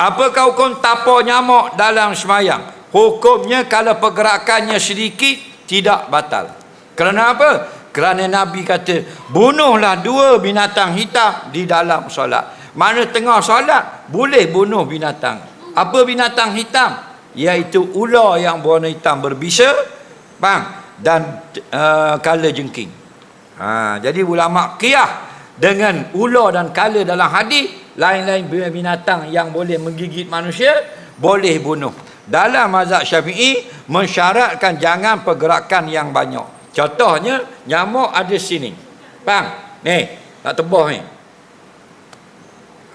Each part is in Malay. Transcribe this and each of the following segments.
Apakah hukum tapau nyamuk dalam semayang? Hukumnya kalau pergerakannya sedikit tidak batal. Kerana apa? Kerana Nabi kata, bunuhlah dua binatang hitam di dalam solat. Mana tengah solat, boleh bunuh binatang. Apa binatang hitam? Iaitu ular yang berwarna hitam berbisa, bang, dan uh, kala jengking. Ha, jadi ulama qiyah dengan ular dan kala dalam hadis lain-lain binatang yang boleh menggigit manusia boleh bunuh. Dalam mazhab Syafi'i mensyaratkan jangan pergerakan yang banyak. Contohnya nyamuk ada sini. Bang, ni, tak tebah ni.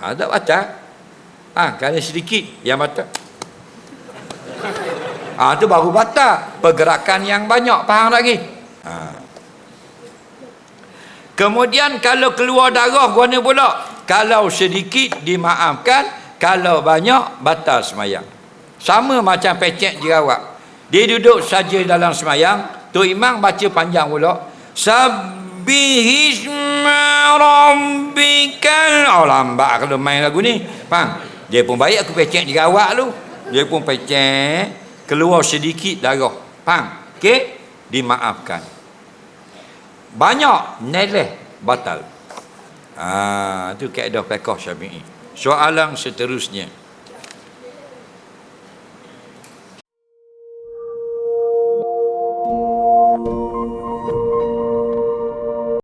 Ha, tak baca. Ha, kalau sedikit yang batal. Ha, tu baru batal. Pergerakan yang banyak. Faham lagi? Ha. Kemudian kalau keluar darah guna pula. Kalau sedikit dimaafkan. Kalau banyak batal semayang. Sama macam pecek jerawat. Dia duduk saja dalam semayang. Tu imam baca panjang pula. Sabbihisma rabbikal. Oh lambat kalau main lagu ni. Faham? Dia pun baik aku pecek jerawat tu. Dia pun pecek. Keluar sedikit darah. Faham? Okey? Dimaafkan. Banyak neleh batal. Ah, tu kaedah fiqh Syafi'i. Soalan seterusnya.